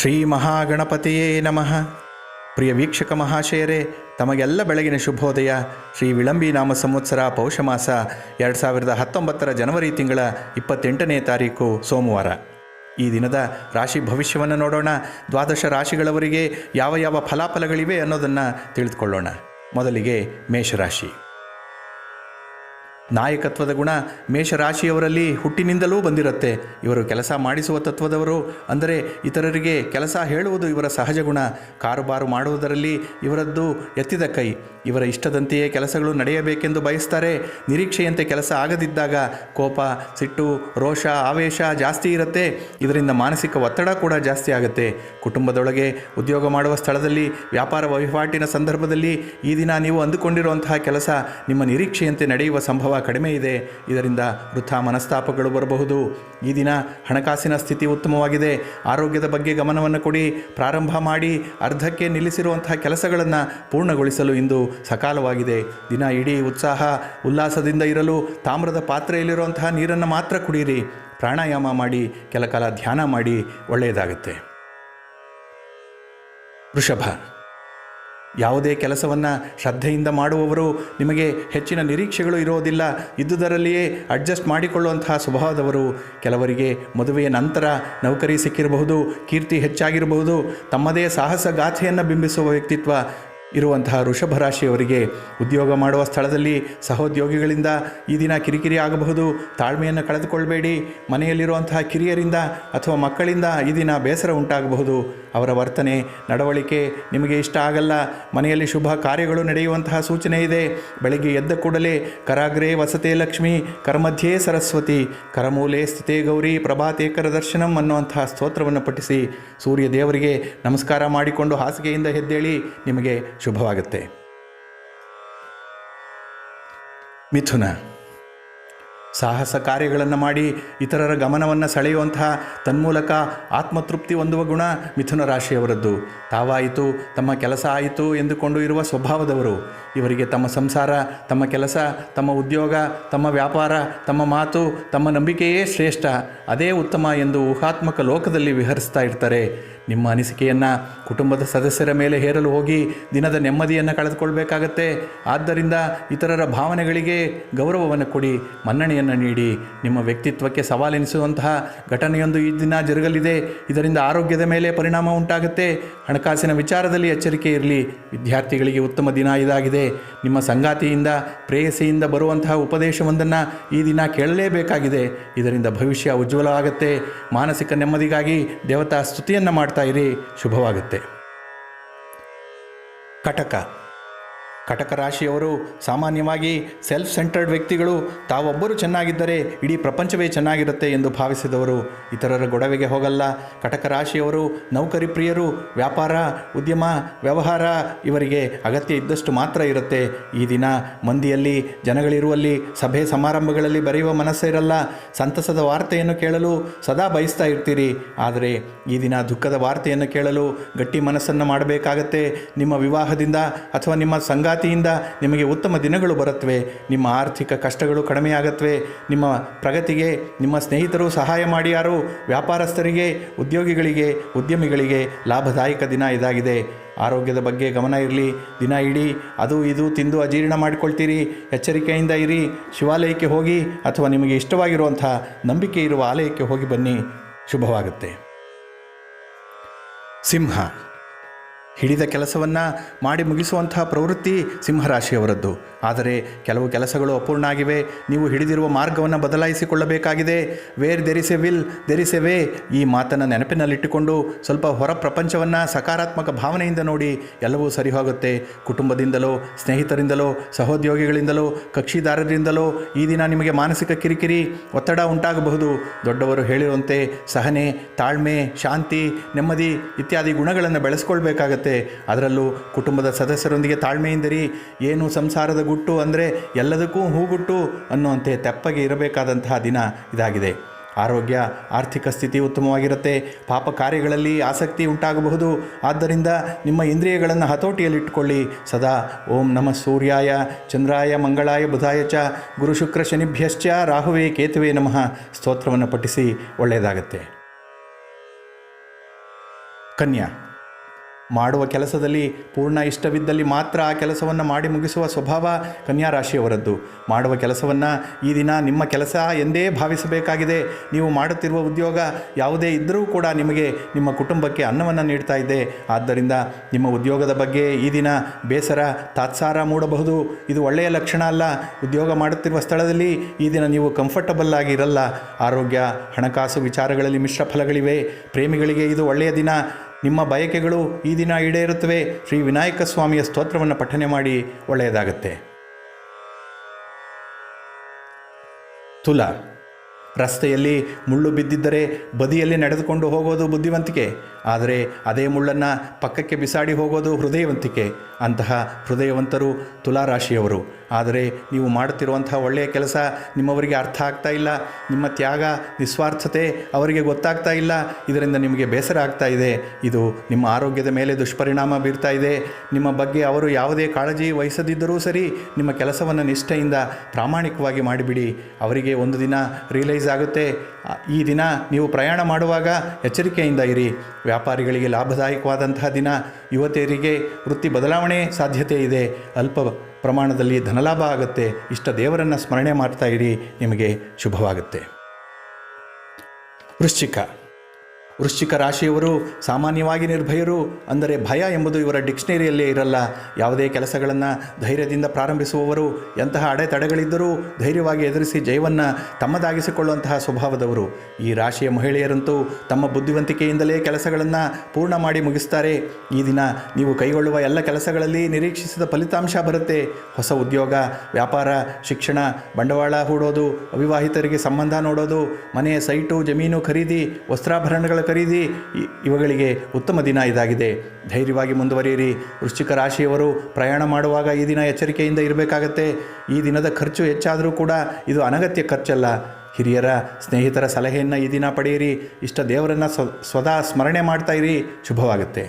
ಶ್ರೀ ಮಹಾಗಣಪತಿಯೇ ನಮಃ. ಪ್ರಿಯ ವೀಕ್ಷಕ ಮಹಾಶಯರೇ, ತಮಗೆಲ್ಲ ಬೆಳಗಿನ ಶುಭೋದಯ. ಶ್ರೀ ವಿಳಂಬಿ ನಾಮ ಸಂವತ್ಸರ ಪೌಷ ಮಾಸ ಎರಡು ಸಾವಿರದ ಹತ್ತೊಂಬತ್ತರ ಜನವರಿ ತಿಂಗಳ ಇಪ್ಪತ್ತೆಂಟನೇ ತಾರೀಕು ಸೋಮವಾರ. ಈ ದಿನದ ರಾಶಿ ಭವಿಷ್ಯವನ್ನು ನೋಡೋಣ. ದ್ವಾದಶ ರಾಶಿಗಳವರಿಗೆ ಯಾವ ಯಾವ ಫಲಾಫಲಗಳಿವೆ ಅನ್ನೋದನ್ನು ತಿಳಿದುಕೊಳ್ಳೋಣ. ಮೊದಲಿಗೆ ಮೇಷರಾಶಿ. ನಾಯಕತ್ವದ ಗುಣ ಮೇಷರಾಶಿಯವರಲ್ಲಿ ಹುಟ್ಟಿನಿಂದಲೂ ಬಂದಿರುತ್ತೆ. ಇವರು ಕೆಲಸ ಮಾಡಿಸುವ ತತ್ವದವರು ಅಂದರೆ ಇತರರಿಗೆ ಕೆಲಸ ಹೇಳುವುದು ಇವರ ಸಹಜ ಗುಣ. ಕಾರುಬಾರು ಮಾಡುವುದರಲ್ಲಿ ಇವರದ್ದು ಎತ್ತಿದ ಕೈ. ಇವರ ಇಷ್ಟದಂತೆಯೇ ಕೆಲಸಗಳು ನಡೆಯಬೇಕೆಂದು ಬಯಸ್ತಾರೆ. ನಿರೀಕ್ಷೆಯಂತೆ ಕೆಲಸ ಆಗದಿದ್ದಾಗ ಕೋಪ, ಸಿಟ್ಟು, ರೋಷ, ಆವೇಶ ಜಾಸ್ತಿ ಇರುತ್ತೆ. ಇದರಿಂದ ಮಾನಸಿಕ ಒತ್ತಡ ಕೂಡ ಜಾಸ್ತಿ ಆಗುತ್ತೆ. ಕುಟುಂಬದೊಳಗೆ ಉದ್ಯೋಗ ಮಾಡುವ ಸ್ಥಳದಲ್ಲಿ, ವ್ಯಾಪಾರ ವಹಿವಾಟಿನ ಸಂದರ್ಭದಲ್ಲಿ ಈ ದಿನ ನೀವು ಅಂದುಕೊಂಡಿರುವಂತಹ ಕೆಲಸ ನಿಮ್ಮ ನಿರೀಕ್ಷೆಯಂತೆ ನಡೆಯುವ ಸಂಭವ ಕಡಿಮೆ ಇದೆ. ಇದರಿಂದ ವೃಥ ಮನಸ್ತಾಪಗಳು ಬರಬಹುದು. ಈ ದಿನ ಹಣಕಾಸಿನ ಸ್ಥಿತಿ ಉತ್ತಮವಾಗಿದೆ. ಆರೋಗ್ಯದ ಬಗ್ಗೆ ಗಮನವನ್ನು ಕೊಡಿ. ಪ್ರಾರಂಭ ಮಾಡಿ ಅರ್ಧಕ್ಕೆ ನಿಲ್ಲಿಸಿರುವಂತಹ ಕೆಲಸಗಳನ್ನು ಪೂರ್ಣಗೊಳಿಸಲು ಇಂದು ಸಕಾಲವಾಗಿದೆ. ದಿನ ಇಡೀ ಉತ್ಸಾಹ, ಉಲ್ಲಾಸದಿಂದ ಇರಲು ತಾಮ್ರದ ಪಾತ್ರೆಯಲ್ಲಿರುವಂತಹ ನೀರನ್ನು ಮಾತ್ರ ಕುಡಿಯಿರಿ ಪ್ರಾಣಾಯಾಮ ಮಾಡಿ, ಕೆಲ ಕಾಲ ಧ್ಯಾನ ಮಾಡಿ, ಒಳ್ಳೆಯದಾಗುತ್ತೆ. ವೃಷಭ, ಯಾವುದೇ ಕೆಲಸವನ್ನು ಶ್ರದ್ಧೆಯಿಂದ ಮಾಡುವವರು ನಿಮಗೆ ಹೆಚ್ಚಿನ ನಿರೀಕ್ಷೆಗಳು ಇರೋದಿಲ್ಲ. ಇದ್ದುದರಲ್ಲಿಯೇ ಅಡ್ಜಸ್ಟ್ ಮಾಡಿಕೊಳ್ಳುವಂತಹ ಸ್ವಭಾವದವರು. ಕೆಲವರಿಗೆ ಮದುವೆಯ ನಂತರ ನೌಕರಿ ಸಿಕ್ಕಿರಬಹುದು, ಕೀರ್ತಿ ಹೆಚ್ಚಾಗಿರಬಹುದು. ತಮ್ಮದೇ ಸಾಹಸ ಗಾಥೆಯನ್ನು ಬಿಂಬಿಸುವ ವ್ಯಕ್ತಿತ್ವ ಇರುವಂತಹ ವೃಷಭ ರಾಶಿಯವರಿಗೆ ಉದ್ಯೋಗ ಮಾಡುವ ಸ್ಥಳದಲ್ಲಿ ಸಹೋದ್ಯೋಗಿಗಳಿಂದ ಈ ದಿನ ಕಿರಿಕಿರಿ ಆಗಬಹುದು. ತಾಳ್ಮೆಯನ್ನು ಕಳೆದುಕೊಳ್ಳಬೇಡಿ ಮನೆಯಲ್ಲಿರುವಂತಹ ಕಿರಿಯರಿಂದ ಅಥವಾ ಮಕ್ಕಳಿಂದ ಈ ದಿನ ಬೇಸರ ಉಂಟಾಗಬಹುದು. ಅವರ ವರ್ತನೆ, ನಡವಳಿಕೆ ನಿಮಗೆ ಇಷ್ಟ ಆಗಲ್ಲ. ಮನೆಯಲ್ಲಿ ಶುಭ ಕಾರ್ಯಗಳು ನಡೆಯುವಂತಹ ಸೂಚನೆ ಇದೆ. ಬೆಳಗ್ಗೆ ಎದ್ದ ಕೂಡಲೇ ಕರಾಗ್ರೇ ವಸತೆ ಲಕ್ಷ್ಮಿ, ಕರಮಧ್ಯೆ ಸರಸ್ವತಿ, ಕರಮೂಲೆ ಸ್ಥಿತೇ ಗೌರಿ ಪ್ರಭಾತೇಕರ ದರ್ಶನಂ ಅನ್ನುವಂತಹ ಸ್ತೋತ್ರವನ್ನು ಪಠಿಸಿ ಸೂರ್ಯ ದೇವರಿಗೆ ನಮಸ್ಕಾರ ಮಾಡಿಕೊಂಡು ಹಾಸಿಗೆಯಿಂದ ಹೆದ್ದೇಳಿ ನಿಮಗೆ ಶುಭವಾಗುತ್ತೆ ಮಿಥುನ ಸಾಹಸ ಕಾರ್ಯಗಳನ್ನು ಮಾಡಿ ಇತರರ ಗಮನವನ್ನು ಸೆಳೆಯುವಂತಹ ತನ್ಮೂಲಕ ಆತ್ಮತೃಪ್ತಿ ಹೊಂದುವ ಗುಣ ಮಿಥುನ ರಾಶಿಯವರದ್ದು. ತಾವಾಯಿತು, ತಮ್ಮ ಕೆಲಸ ಆಯಿತು ಎಂದುಕೊಂಡು ಇರುವ ಸ್ವಭಾವದವರು. ಇವರಿಗೆ ತಮ್ಮ ಸಂಸಾರ, ತಮ್ಮ ಕೆಲಸ, ತಮ್ಮ ಉದ್ಯೋಗ, ತಮ್ಮ ವ್ಯಾಪಾರ, ತಮ್ಮ ಮಾತು, ತಮ್ಮ ನಂಬಿಕೆಯೇ ಶ್ರೇಷ್ಠ. ಅದೇ ಉತ್ತಮ ಎಂದು ಊಹಾತ್ಮಕ ಲೋಕದಲ್ಲಿ ವಿಹರಿಸ್ತಾ ಇರ್ತಾರೆ. ನಿಮ್ಮ ಅನಿಸಿಕೆಯನ್ನು ಕುಟುಂಬದ ಸದಸ್ಯರ ಮೇಲೆ ಹೇರಲು ಹೋಗಿ ದಿನದ ನೆಮ್ಮದಿಯನ್ನು ಕಳೆದುಕೊಳ್ಬೇಕಾಗತ್ತೆ. ಆದ್ದರಿಂದ ಇತರರ ಭಾವನೆಗಳಿಗೆ ಗೌರವವನ್ನು ಕೊಡಿ, ಮನ್ನಣೆಯನ್ನು ನೀಡಿ ನಿಮ್ಮ ವ್ಯಕ್ತಿತ್ವಕ್ಕೆ ಸವಾಲೆನಿಸುವಂತಹ ಘಟನೆಯೊಂದು ಈ ದಿನ ಜರುಗಲಿದೆ. ಇದರಿಂದ ಆರೋಗ್ಯದ ಮೇಲೆ ಪರಿಣಾಮ ಉಂಟಾಗುತ್ತೆ. ಹಣಕಾಸಿನ ವಿಚಾರದಲ್ಲಿ ಎಚ್ಚರಿಕೆ ಇರಲಿ. ವಿದ್ಯಾರ್ಥಿಗಳಿಗೆ ಉತ್ತಮ ದಿನ ಇದಾಗಿದೆ. ನಿಮ್ಮ ಸಂಗಾತಿಯಿಂದ, ಪ್ರೇಯಸಿಯಿಂದ ಬರುವಂತಹ ಉಪದೇಶವೊಂದನ್ನು ಈ ದಿನ ಕೇಳಲೇಬೇಕಾಗಿದೆ. ಇದರಿಂದ ಭವಿಷ್ಯ ಉಜ್ವಲವಾಗುತ್ತೆ ಮಾನಸಿಕ ನೆಮ್ಮದಿಗಾಗಿ ದೇವತಾ ಸ್ತುತಿಯನ್ನು ಮಾಡ್ತಾ ಇರಿ. ಶುಭವಾಗುತ್ತೆ. ಕಟಕ. ಕಟಕ ರಾಶಿಯವರು ಸಾಮಾನ್ಯವಾಗಿ ಸೆಲ್ಫ್ ಸೆಂಟರ್ಡ್ ವ್ಯಕ್ತಿಗಳು. ತಾವೊಬ್ಬರು ಚೆನ್ನಾಗಿದ್ದರೆ ಇಡೀ ಪ್ರಪಂಚವೇ ಚೆನ್ನಾಗಿರುತ್ತೆ ಎಂದು ಭಾವಿಸಿದವರು. ಇತರರ ಗೊಡವೆಗೆ ಹೋಗಲ್ಲ. ಕಟಕ ರಾಶಿಯವರು ನೌಕರಿ ಪ್ರಿಯರು ವ್ಯಾಪಾರ, ಉದ್ಯಮ, ವ್ಯವಹಾರ ಇವರಿಗೆ ಅಗತ್ಯ ಇದ್ದಷ್ಟು ಮಾತ್ರ ಇರುತ್ತೆ. ಈ ದಿನ ಮಂದಿಯಲ್ಲಿ, ಜನಗಳಿರುವಲ್ಲಿ, ಸಭೆ ಸಮಾರಂಭಗಳಲ್ಲಿ ಬರೆಯುವ ಮನಸ್ಸಿರಲ್ಲ ಸಂತಸದ ವಾರ್ತೆಯನ್ನು ಕೇಳಲು ಸದಾ ಬಯಸ್ತಾ ಇರ್ತೀರಿ. ಆದರೆ ಈ ದಿನ ದುಃಖದ ವಾರ್ತೆಯನ್ನು ಕೇಳಲು ಗಟ್ಟಿ ಮನಸ್ಸನ್ನು ಮಾಡಬೇಕಾಗತ್ತೆ. ನಿಮ್ಮ ವಿವಾಹದಿಂದ ಅಥವಾ ನಿಮ್ಮ ಸಂಗಾತಿಯಿಂದ ನಿಮಗೆ ಉತ್ತಮ ದಿನಗಳು ಬರುತ್ತವೆ. ನಿಮ್ಮ ಆರ್ಥಿಕ ಕಷ್ಟಗಳು ಕಡಿಮೆಯಾಗತ್ವೆ. ನಿಮ್ಮ ಪ್ರಗತಿಗೆ, ನಿಮ್ಮ ಸ್ನೇಹಿತರು ಸಹಾಯ ಮಾಡಿ ಯಾರು ವ್ಯಾಪಾರಸ್ಥರಿಗೆ, ಉದ್ಯೋಗಿಗಳಿಗೆ, ಉದ್ಯಮಿಗಳಿಗೆ ಲಾಭದಾಯಕ ದಿನ ಇದಾಗಿದೆ. ಆರೋಗ್ಯದ ಬಗ್ಗೆ ಗಮನ ಇರಲಿ. ದಿನ ಇಡೀ ಅದು ಇದು ತಿಂದು ಅಜೀರ್ಣ ಮಾಡಿಕೊಳ್ತೀರಿ. ಎಚ್ಚರಿಕೆಯಿಂದ ಇರಿ. ಶಿವಾಲಯಕ್ಕೆ ಹೋಗಿ ಅಥವಾ ನಿಮಗೆ ಇಷ್ಟವಾಗಿರುವಂಥ ನಂಬಿಕೆ ಇರುವ ಆಲಯಕ್ಕೆ ಹೋಗಿ ಬನ್ನಿ. ಶುಭವಾಗುತ್ತೆ. ಸಿಂಹ. ಹಿಡಿದ ಕೆಲಸವನ್ನು ಮಾಡಿ ಮುಗಿಸುವಂತಹ ಪ್ರವೃತ್ತಿ ಸಿಂಹರಾಶಿಯವರದ್ದು. ಆದರೆ ಕೆಲವು ಕೆಲಸಗಳು ಅಪೂರ್ಣ ಆಗಿವೆ ನೀವು ಹಿಡಿದಿರುವ ಮಾರ್ಗವನ್ನು ಬದಲಾಯಿಸಿಕೊಳ್ಳಬೇಕಾಗಿದೆ. Where a will a way ಈ ಮಾತನ್ನು ನೆನಪಿನಲ್ಲಿಟ್ಟುಕೊಂಡು ಸ್ವಲ್ಪ ಹೊರ ಪ್ರಪಂಚವನ್ನು ಸಕಾರಾತ್ಮಕ ಭಾವನೆಯಿಂದ ನೋಡಿ ಎಲ್ಲವೂ ಸರಿ ಹೋಗುತ್ತೆ ಕುಟುಂಬದಿಂದಲೋ, ಸ್ನೇಹಿತರಿಂದಲೋ, ಸಹೋದ್ಯೋಗಿಗಳಿಂದಲೋ, ಕಕ್ಷಿದಾರರಿಂದಲೋ ಈ ದಿನ ನಿಮಗೆ ಮಾನಸಿಕ ಕಿರಿಕಿರಿ, ಒತ್ತಡ ಉಂಟಾಗಬಹುದು. ದೊಡ್ಡವರು ಹೇಳಿರುವಂತೆ ಸಹನೆ, ತಾಳ್ಮೆ, ಶಾಂತಿ, ನೆಮ್ಮದಿ ಇತ್ಯಾದಿ ಗುಣಗಳನ್ನು ಬೆಳೆಸ್ಕೊಳ್ಬೇಕಾಗತ್ತೆ. ಅದರಲ್ಲೂ ಕುಟುಂಬದ ಸದಸ್ಯರೊಂದಿಗೆ ತಾಳ್ಮೆಯಿಂದಿರಿ. ಏನು ಸಂಸಾರದ ಗುಟ್ಟು ಅಂದರೆ ಎಲ್ಲದಕ್ಕೂ ಹೂಗುಟ್ಟು ಅನ್ನುವಂತೆ ತೆಪ್ಪಗೆ ಇರಬೇಕಾದಂತಹ ದಿನ ಇದಾಗಿದೆ. ಆರೋಗ್ಯ, ಆರ್ಥಿಕ ಸ್ಥಿತಿ ಉತ್ತಮವಾಗಿರುತ್ತೆ. ಪಾಪ ಕಾರ್ಯಗಳಲ್ಲಿ ಆಸಕ್ತಿ ಉಂಟಾಗಬಹುದು. ಆದ್ದರಿಂದ ನಿಮ್ಮ ಇಂದ್ರಿಯಗಳನ್ನು ಹತೋಟಿಯಲ್ಲಿಟ್ಟುಕೊಳ್ಳಿ. ಸದಾ ಓಂ ನಮಃ ಸೂರ್ಯಾಯ, ಚಂದ್ರಾಯ, ಮಂಗಳಾಯ, ಬುಧಾಯ ಚ, ಗುರು ಶುಕ್ರ ಶನಿಭ್ಯಶ್ಚ, ರಾಹುವೇ, ಕೇತುವೆ ನಮಃ. ಸ್ತೋತ್ರವನ್ನು ಪಠಿಸಿ ಒಳ್ಳೆಯದಾಗತ್ತೆ. ಕನ್ಯಾ ಮಾಡುವ ಕೆಲಸದಲ್ಲಿ ಪೂರ್ಣ ಇಷ್ಟವಿದ್ದಲ್ಲಿ ಮಾತ್ರ ಆ ಕೆಲಸವನ್ನು ಮಾಡಿ ಮುಗಿಸುವ ಸ್ವಭಾವ ಕನ್ಯಾ ರಾಶಿಯವರದ್ದು ಮಾಡುವ ಕೆಲಸವನ್ನು ಈ ದಿನ ನಿಮ್ಮ ಕೆಲಸ ಎಂದೇ ಭಾವಿಸಬೇಕಾಗಿದೆ. ನೀವು ಮಾಡುತ್ತಿರುವ ಉದ್ಯೋಗ ಯಾವುದೇ ಇದ್ದರೂ ಕೂಡ ನಿಮಗೆ ನಿಮ್ಮ ಕುಟುಂಬಕ್ಕೆ ಅನ್ನವನ್ನು ನೀಡ್ತಾ ಇದೆ. ಆದ್ದರಿಂದ ನಿಮ್ಮ ಉದ್ಯೋಗದ ಬಗ್ಗೆ ಈ ದಿನ ಬೇಸರ, ತಾತ್ಸಾರ ಮೂಡಬಹುದು. ಇದು ಒಳ್ಳೆಯ ಲಕ್ಷಣ ಅಲ್ಲ. ಉದ್ಯೋಗ ಮಾಡುತ್ತಿರುವ ಸ್ಥಳದಲ್ಲಿ ಈ ದಿನ ನೀವು ಕಂಫರ್ಟಬಲ್ ಆಗಿರಲ್ಲ ಆರೋಗ್ಯ, ಹಣಕಾಸು ವಿಚಾರಗಳಲ್ಲಿ ಮಿಶ್ರ ಫಲಗಳಿವೆ. ಪ್ರೇಮಿಗಳಿಗೆ ಇದು ಒಳ್ಳೆಯ ದಿನ. ನಿಮ್ಮ ಬಯಕೆಗಳು ಈ ದಿನ ಈಡೇರುತ್ತವೆ. ಶ್ರೀ ವಿನಾಯಕ ಸ್ವಾಮಿಯ ಸ್ತೋತ್ರವನ್ನು ಪಠನೆ ಮಾಡಿ ಒಳ್ಳೆಯದಾಗತ್ತೆ. ತುಲ, ರಸ್ತೆಯಲ್ಲಿ ಮುಳ್ಳು ಬಿದ್ದಿದ್ದರೆ ಬದಿಯಲ್ಲಿ ನಡೆದುಕೊಂಡು ಹೋಗೋದು ಬುದ್ಧಿವಂತಿಕೆ. ಆದರೆ ಅದೇ ಮುಳ್ಳನ್ನು ಪಕ್ಕಕ್ಕೆ ಬಿಸಾಡಿ ಹೋಗೋದು ಹೃದಯವಂತಿಕೆ. ಅಂತಹ ಹೃದಯವಂತರು ತುಲಾರಾಶಿಯವರು. ಆದರೆ ನೀವು ಮಾಡುತ್ತಿರುವಂತಹ ಒಳ್ಳೆಯ ಕೆಲಸ ನಿಮ್ಮವರಿಗೆ ಅರ್ಥ ಆಗ್ತಾ ಇಲ್ಲ. ನಿಮ್ಮ ತ್ಯಾಗ, ನಿಸ್ವಾರ್ಥತೆ ಅವರಿಗೆ ಗೊತ್ತಾಗ್ತಾ ಇಲ್ಲ. ಇದರಿಂದ ನಿಮಗೆ ಬೇಸರ ಆಗ್ತಾ ಇದೆ. ಇದು ನಿಮ್ಮ ಆರೋಗ್ಯದ ಮೇಲೆ ದುಷ್ಪರಿಣಾಮ ಬೀರ್ತಾ ಇದೆ. ನಿಮ್ಮ ಬಗ್ಗೆ ಅವರು ಯಾವುದೇ ಕಾಳಜಿ ವಹಿಸದಿದ್ದರೂ ಸರಿ ನಿಮ್ಮ ಕೆಲಸವನ್ನು ನಿಷ್ಠೆಯಿಂದ ಪ್ರಾಮಾಣಿಕವಾಗಿ ಮಾಡಿಬಿಡಿ. ಅವರಿಗೆ ಒಂದು ದಿನ ರಿಯಲೈಸ್ ಆಗುತ್ತೆ. ಈ ದಿನ ನೀವು ಪ್ರಯಾಣ ಮಾಡುವಾಗ ಎಚ್ಚರಿಕೆಯಿಂದ ಇರಿ. ವ್ಯಾಪಾರಿಗಳಿಗೆ ಲಾಭದಾಯಕವಾದಂತಹ ದಿನ. ಯುವತಿಯರಿಗೆ ವೃತ್ತಿ ಬದಲಾವಣೆ ಸಾಧ್ಯತೆ ಇದೆ. ಅಲ್ಪ ಪ್ರಮಾಣದಲ್ಲಿ ಧನಲಾಭ ಆಗುತ್ತೆ. ಇಷ್ಟ ದೇವರನ್ನು ಸ್ಮರಣೆ ಮಾಡ್ತಾ ಇರಿ. ನಿಮಗೆ ಶುಭವಾಗುತ್ತೆ. ವೃಶ್ಚಿಕ ವೃಶ್ಚಿಕ ರಾಶಿಯವರು, ಸಾಮಾನ್ಯವಾಗಿ ನಿರ್ಭಯರು ಅಂದರೆ ಭಯ ಎಂಬುದು ಇವರ ಡಿಕ್ಷನರಿಯಲ್ಲೇ ಇರಲ್ಲ. ಯಾವುದೇ ಕೆಲಸಗಳನ್ನು ಧೈರ್ಯದಿಂದ ಪ್ರಾರಂಭಿಸುವವರು, ಎಂತಹ ಅಡೆತಡೆಗಳಿದ್ದರೂ ಧೈರ್ಯವಾಗಿ ಎದುರಿಸಿ ಜಯವನ್ನು ತಮ್ಮದಾಗಿಸಿಕೊಳ್ಳುವಂತಹ ಸ್ವಭಾವದವರು. ಈ ರಾಶಿಯ ಮಹಿಳೆಯರಂತೂ ತಮ್ಮ ಬುದ್ಧಿವಂತಿಕೆಯಿಂದಲೇ ಕೆಲಸಗಳನ್ನು ಪೂರ್ಣ ಮಾಡಿ ಮುಗಿಸ್ತಾರೆ. ಈ ದಿನ ನೀವು ಕೈಗೊಳ್ಳುವ ಎಲ್ಲ ಕೆಲಸಗಳಲ್ಲಿ ನಿರೀಕ್ಷಿಸಿದ ಫಲಿತಾಂಶ ಬರುತ್ತೆ. ಹೊಸ ಉದ್ಯೋಗ, ವ್ಯಾಪಾರ, ಶಿಕ್ಷಣ, ಬಂಡವಾಳ ಹೂಡೋದು, ಅವಿವಾಹಿತರಿಗೆ ಸಂಬಂಧ ನೋಡೋದು ಮನೆಯ ಸೈಟು, ಜಮೀನು ಖರೀದಿ, ವಸ್ತ್ರಾಭರಣಗಳ ಖರೀದಿ ಇವುಗಳಿಗೆ ಉತ್ತಮ ದಿನ ಇದಾಗಿದೆ. ಧೈರ್ಯವಾಗಿ ಮುಂದುವರಿಯಿರಿ. ವೃಶ್ಚಿಕ ರಾಶಿಯವರು ಪ್ರಯಾಣ ಮಾಡುವಾಗ ಈ ದಿನ ಎಚ್ಚರಿಕೆಯಿಂದ ಇರಬೇಕಾಗತ್ತೆ. ಈ ದಿನದ ಖರ್ಚು ಹೆಚ್ಚಾದರೂ ಕೂಡ ಇದು ಅನಗತ್ಯ ಖರ್ಚಲ್ಲ. ಹಿರಿಯರ ಸ್ನೇಹಿತರ ಸಲಹೆಯನ್ನು ಈ ದಿನ ಪಡೆಯಿರಿ. ಇಷ್ಟ ದೇವರನ್ನು ಸ್ವ ಸ್ವದಾ ಸ್ಮರಣೆ ಮಾಡ್ತಾ ಇರಿ. ಶುಭವಾಗುತ್ತೆ.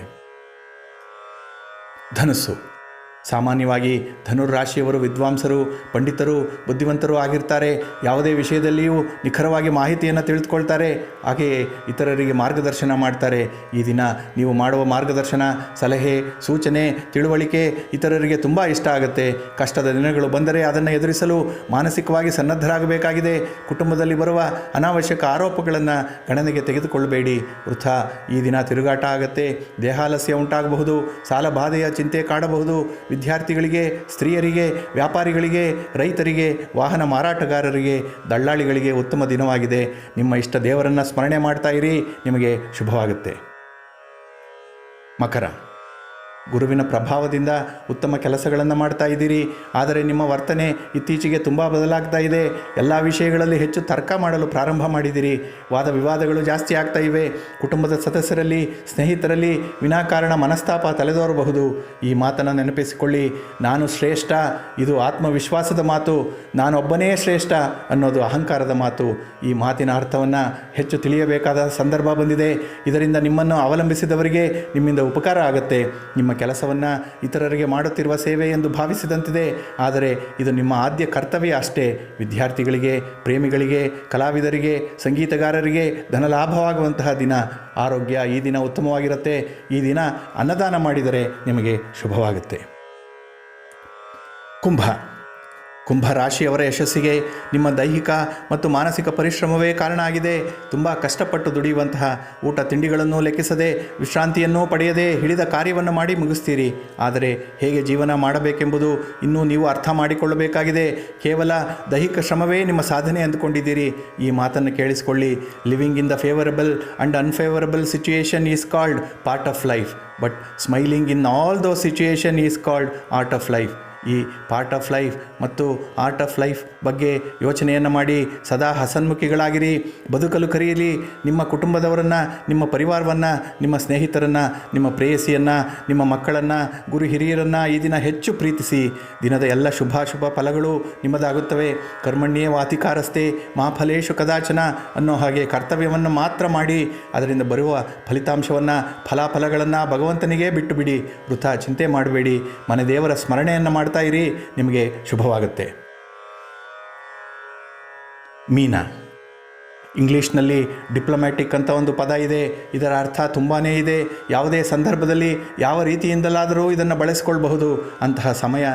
ಧನುಸ್ಸು. ಸಾಮಾನ್ಯವಾಗಿ ಧನುರ್ರಾಶಿಯವರು, ವಿದ್ವಾಂಸರು, ಪಂಡಿತರು, ಬುದ್ಧಿವಂತರು ಆಗಿರ್ತಾರೆ. ಯಾವುದೇ ವಿಷಯದಲ್ಲಿಯೂ ನಿಖರವಾಗಿ ಮಾಹಿತಿಯನ್ನು ತಿಳಿದುಕೊಳ್ತಾರೆ. ಹಾಗೆಯೇ ಇತರರಿಗೆ ಮಾರ್ಗದರ್ಶನ ಮಾಡ್ತಾರೆ. ಈ ದಿನ ನೀವು ಮಾಡುವ ಮಾರ್ಗದರ್ಶನ, ಸಲಹೆ, ಸೂಚನೆ, ತಿಳುವಳಿಕೆ ಇತರರಿಗೆ ತುಂಬ ಇಷ್ಟ ಆಗುತ್ತೆ. ಕಷ್ಟದ ದಿನಗಳು ಬಂದರೆ ಅದನ್ನು ಎದುರಿಸಲು ಮಾನಸಿಕವಾಗಿ ಸನ್ನದ್ಧರಾಗಬೇಕಾಗಿದೆ. ಕುಟುಂಬದಲ್ಲಿ ಬರುವ ಅನಾವಶ್ಯಕ ಆರೋಪಗಳನ್ನು ಗಣನೆಗೆ ತೆಗೆದುಕೊಳ್ಳಬೇಡಿ. ವೃಥ, ಈ ದಿನ ತಿರುಗಾಟ ಆಗುತ್ತೆ. ದೇಹಾಲಸ್ಯ ಉಂಟಾಗಬಹುದು. ಸಾಲ ಬಾಧೆಯ ಚಿಂತೆ ಕಾಡಬಹುದು. ವಿದ್ಯಾರ್ಥಿಗಳಿಗೆ, ಸ್ತ್ರೀಯರಿಗೆ, ವ್ಯಾಪಾರಿಗಳಿಗೆ, ರೈತರಿಗೆ, ವಾಹನ ಮಾರಾಟಗಾರರಿಗೆ, ದಳ್ಳಾಳಿಗಳಿಗೆ ಉತ್ತಮ ದಿನವಾಗಿದೆ. ನಿಮ್ಮ ಇಷ್ಟ ದೇವರನ್ನು ಸ್ಮರಣೆ ಮಾಡ್ತಾ ಇರಿ. ನಿಮಗೆ ಶುಭವಾಗುತ್ತೆ. ಮಕರ. ಗುರುವಿನ ಪ್ರಭಾವದಿಂದ ಉತ್ತಮ ಕೆಲಸಗಳನ್ನು ಮಾಡ್ತಾ ಇದ್ದೀರಿ. ಆದರೆ ನಿಮ್ಮ ವರ್ತನೆ ಇತ್ತೀಚೆಗೆ ತುಂಬ ಬದಲಾಗ್ತಾ ಇದೆ. ಎಲ್ಲ ವಿಷಯಗಳಲ್ಲಿ ಹೆಚ್ಚು ತರ್ಕ ಮಾಡಲು ಪ್ರಾರಂಭ ಮಾಡಿದ್ದೀರಿ. ವಾದ ವಿವಾದಗಳು ಜಾಸ್ತಿ ಆಗ್ತಾ ಇವೆ. ಕುಟುಂಬದ ಸದಸ್ಯರಲ್ಲಿ, ಸ್ನೇಹಿತರಲ್ಲಿ ವಿನಾಕಾರಣ ಮನಸ್ತಾಪ ತಲೆದೋರಬಹುದು. ಈ ಮಾತನ್ನು ನೆನಪಿಸಿಕೊಳ್ಳಿ. ನಾನು ಶ್ರೇಷ್ಠ, ಇದು ಆತ್ಮವಿಶ್ವಾಸದ ಮಾತು. ನಾನೊಬ್ಬನೇ ಶ್ರೇಷ್ಠ ಅನ್ನೋದು ಅಹಂಕಾರದ ಮಾತು. ಈ ಮಾತಿನ ಅರ್ಥವನ್ನು ಹೆಚ್ಚು ತಿಳಿಯಬೇಕಾದ ಸಂದರ್ಭ ಬಂದಿದೆ. ಇದರಿಂದ ನಿಮ್ಮನ್ನು ಅವಲಂಬಿಸಿದವರಿಗೆ ನಿಮ್ಮಿಂದ ಉಪಕಾರ ಆಗುತ್ತೆ. ನಿಮ್ಮ ಕೆಲಸವನ್ನು ಇತರರಿಗೆ ಮಾಡುತ್ತಿರುವ ಸೇವೆ ಎಂದು ಭಾವಿಸಿದಂತಿದೆ. ಆದರೆ ಇದು ನಿಮ್ಮ ಆದ್ಯ ಕರ್ತವ್ಯ ಅಷ್ಟೇ. ವಿದ್ಯಾರ್ಥಿಗಳಿಗೆ, ಪ್ರೇಮಿಗಳಿಗೆ, ಕಲಾವಿದರಿಗೆ, ಸಂಗೀತಗಾರರಿಗೆ ಧನಲಾಭವಾಗುವಂತಹ ದಿನ. ಆರೋಗ್ಯ ಈ ದಿನ ಉತ್ತಮವಾಗಿರುತ್ತೆ. ಈ ದಿನ ಅನ್ನದಾನ ಮಾಡಿದರೆ ನಿಮಗೆ ಶುಭವಾಗುತ್ತೆ. ಕುಂಭ. ಕುಂಭ ರಾಶಿಯವರ ಯಶಸ್ಸಿಗೆ ನಿಮ್ಮ ದೈಹಿಕ ಮತ್ತು ಮಾನಸಿಕ ಪರಿಶ್ರಮವೇ ಕಾರಣ ಆಗಿದೆ. ತುಂಬ ಕಷ್ಟಪಟ್ಟು ದುಡಿಯುವಂತಹ ಊಟ ತಿಂಡಿಗಳನ್ನು ಲೆಕ್ಕಿಸದೆ, ವಿಶ್ರಾಂತಿಯನ್ನೂ ಪಡೆಯದೆ ಹಿಡಿದ ಕಾರ್ಯವನ್ನು ಮಾಡಿ ಮುಗಿಸ್ತೀರಿ. ಆದರೆ ಹೇಗೆ ಜೀವನ ಮಾಡಬೇಕೆಂಬುದು ಇನ್ನೂ ನೀವು ಅರ್ಥ ಮಾಡಿಕೊಳ್ಳಬೇಕಾಗಿದೆ. ಕೇವಲ ದೈಹಿಕ ಶ್ರಮವೇ ನಿಮ್ಮ ಸಾಧನೆ ಅಂದುಕೊಂಡಿದ್ದೀರಿ. ಈ ಮಾತನ್ನು ಕೇಳಿಸಿಕೊಳ್ಳಿ. Living in the favourable and unfavourable situation is called part of life but smiling in all those situation is called art of life ಈ ಪಾರ್ಟ್ ಆಫ್ ಲೈಫ್ ಮತ್ತು ಆರ್ಟ್ ಆಫ್ ಲೈಫ್ ಬಗ್ಗೆ ಯೋಚನೆಯನ್ನು ಮಾಡಿ ಸದಾ ಹಸನ್ಮುಖಿಗಳಾಗಿರಿ. ಬದುಕಲು ಕರೆಯಲಿ. ನಿಮ್ಮ ಕುಟುಂಬದವರನ್ನು, ನಿಮ್ಮ ಪರಿವಾರವನ್ನು, ನಿಮ್ಮ ಸ್ನೇಹಿತರನ್ನು, ನಿಮ್ಮ ಪ್ರೇಯಸಿಯನ್ನು, ನಿಮ್ಮ ಮಕ್ಕಳನ್ನು, ಗುರು ಹಿರಿಯರನ್ನು ಈ ದಿನ ಹೆಚ್ಚು ಪ್ರೀತಿಸಿ. ದಿನದ ಎಲ್ಲ ಶುಭಾಶುಭ ಫಲಗಳು ನಿಮ್ಮದಾಗುತ್ತವೆ. ಕರ್ಮಣ್ಯೇ ವಾತಿಕಾರಸ್ಥೆ ಮಾಫಲೇಶು ಕದಾಚನ ಅನ್ನೋ ಹಾಗೆ ಕರ್ತವ್ಯವನ್ನು ಮಾತ್ರ ಮಾಡಿ, ಅದರಿಂದ ಬರುವ ಫಲಿತಾಂಶವನ್ನು, ಫಲಾಫಲಗಳನ್ನು ಭಗವಂತನಿಗೆ ಬಿಟ್ಟು ಬಿಡಿ ವೃಥಾ ಚಿಂತೆ ಮಾಡಬೇಡಿ. ಮನೆ ದೇವರ ಸ್ಮರಣೆಯನ್ನು ಮಾಡ್ತಾ ಇರಿ, ನಿಮಗೆ ಶುಭವಾಗುತ್ತೆ. ಮೀನಾ. ಇಂಗ್ಲೀಷ್ನಲ್ಲಿ ಡಿಪ್ಲೊಮ್ಯಾಟಿಕ್ ಅಂತ ಒಂದು ಪದ ಇದೆ. ಇದರ ಅರ್ಥ ತುಂಬಾ ಇದೆ. ಯಾವುದೇ ಸಂದರ್ಭದಲ್ಲಿ ಯಾವ ರೀತಿಯಿಂದಲಾದರೂ ಇದನ್ನು ಬಳಸಿಕೊಳ್ಬಹುದು ಅಂತಹ ಸಮಯ.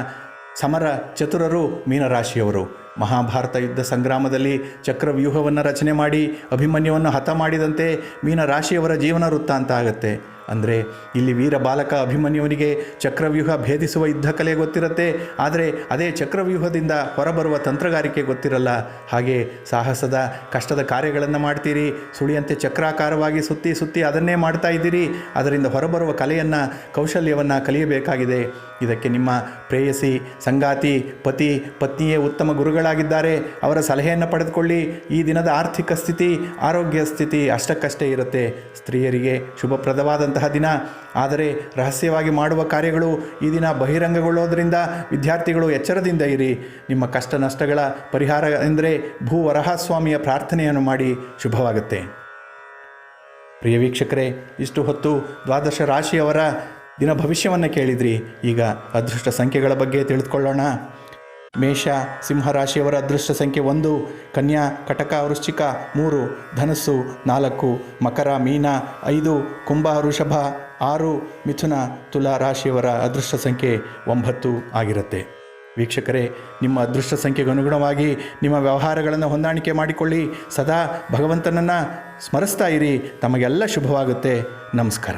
ಸಮರ ಚತುರರು ಮೀನರಾಶಿಯವರು. ಮಹಾಭಾರತ ಯುದ್ಧ ಸಂಗ್ರಾಮದಲ್ಲಿ ಚಕ್ರವ್ಯೂಹವನ್ನು ರಚನೆ ಮಾಡಿ, ಅಭಿಮನ್ಯುವನ್ನು ಹತ ಮಾಡಿದಂತೆ ಮೀನರಾಶಿಯವರ ಜೀವನ ವೃತ್ತ ಅಂತ ಆಗುತ್ತೆ. ಅಂದರೆ ಇಲ್ಲಿ ವೀರ ಬಾಲಕ ಅಭಿಮನ್ಯುವನಿಗೆ ಚಕ್ರವ್ಯೂಹ ಭೇದಿಸುವ ಯುದ್ಧ ಕಲೆ ಗೊತ್ತಿರುತ್ತೆ, ಆದರೆ ಅದೇ ಚಕ್ರವ್ಯೂಹದಿಂದ ಹೊರಬರುವ ತಂತ್ರಗಾರಿಕೆ ಗೊತ್ತಿರಲ್ಲ. ಹಾಗೆ ಸಾಹಸದ, ಕಷ್ಟದ ಕಾರ್ಯಗಳನ್ನು ಮಾಡ್ತೀರಿ, ಸುಳಿಯಂತೆ ಚಕ್ರಾಕಾರವಾಗಿ ಸುತ್ತಿ ಸುತ್ತಿ ಅದನ್ನೇ ಮಾಡ್ತಾ ಇದ್ದೀರಿ, ಅದರಿಂದ ಹೊರಬರುವ ಕಲೆಯನ್ನು, ಕೌಶಲ್ಯವನ್ನು ಕಲಿಯಬೇಕಾಗಿದೆ. ಇದಕ್ಕೆ ನಿಮ್ಮ ಪ್ರೇಯಸಿ, ಸಂಗಾತಿ, ಪತಿ, ಪತ್ನಿಯೇ ಉತ್ತಮ ಗುರುಗಳಾಗಿದ್ದಾರೆ. ಅವರ ಸಲಹೆಯನ್ನು ಪಡೆದುಕೊಳ್ಳಿ. ಈ ದಿನದ ಆರ್ಥಿಕ ಸ್ಥಿತಿ, ಆರೋಗ್ಯ ಸ್ಥಿತಿ ಅಷ್ಟಕ್ಕಷ್ಟೇ ಇರುತ್ತೆ. ಸ್ತ್ರೀಯರಿಗೆ ಶುಭಪ್ರದವಾದಂತಹ ದಿನ. ಆದರೆ ರಹಸ್ಯವಾಗಿ ಮಾಡುವ ಕಾರ್ಯಗಳು ಈ ದಿನ ಬಹಿರಂಗಗೊಳ್ಳೋದ್ರಿಂದ ವಿದ್ಯಾರ್ಥಿಗಳು ಎಚ್ಚರದಿಂದ ಇರಿ. ನಿಮ್ಮ ಕಷ್ಟ ನಷ್ಟಗಳ ಪರಿಹಾರ ಎಂದರೆ ಭೂ ವರಹಸ್ವಾಮಿಯ ಪ್ರಾರ್ಥನೆಯನ್ನು ಮಾಡಿ ಶುಭವಾಗುತ್ತೆ. ಪ್ರಿಯ ವೀಕ್ಷಕರೇ, ಇಷ್ಟು ಹೊತ್ತು ದ್ವಾದಶ ರಾಶಿಯವರ ದಿನ ಭವಿಷ್ಯವನ್ನು ಕೇಳಿದ್ರಿ. ಈಗ ಅದೃಷ್ಟ ಸಂಖ್ಯೆಗಳ ಬಗ್ಗೆ ತಿಳಿದುಕೊಳ್ಳೋಣ. ಮೇಷ ಸಿಂಹರಾಶಿಯವರ ಅದೃಷ್ಟ ಸಂಖ್ಯೆ ಒಂದು, ಕನ್ಯಾ, ಕಟಕ, ವೃಶ್ಚಿಕ ಮೂರು, ಧನಸ್ಸು ನಾಲ್ಕು, ಮಕರ, ಮೀನ ಐದು, ಕುಂಭ, ವೃಷಭ ಆರು, ಮಿಥುನ ತುಲಾ ರಾಶಿಯವರ ಅದೃಷ್ಟ ಸಂಖ್ಯೆ ಒಂಬತ್ತು ಆಗಿರುತ್ತೆ. ವೀಕ್ಷಕರೇ, ನಿಮ್ಮ ಅದೃಷ್ಟ ಸಂಖ್ಯೆಗೆ ಅನುಗುಣವಾಗಿ ನಿಮ್ಮ ವ್ಯವಹಾರಗಳನ್ನು ಹೊಂದಾಣಿಕೆ ಮಾಡಿಕೊಳ್ಳಿ. ಸದಾ ಭಗವಂತನನ್ನು ಸ್ಮರಿಸ್ತಾ ಇರಿ. ತಮಗೆಲ್ಲ ಶುಭವಾಗುತ್ತೆ. ನಮಸ್ಕಾರ.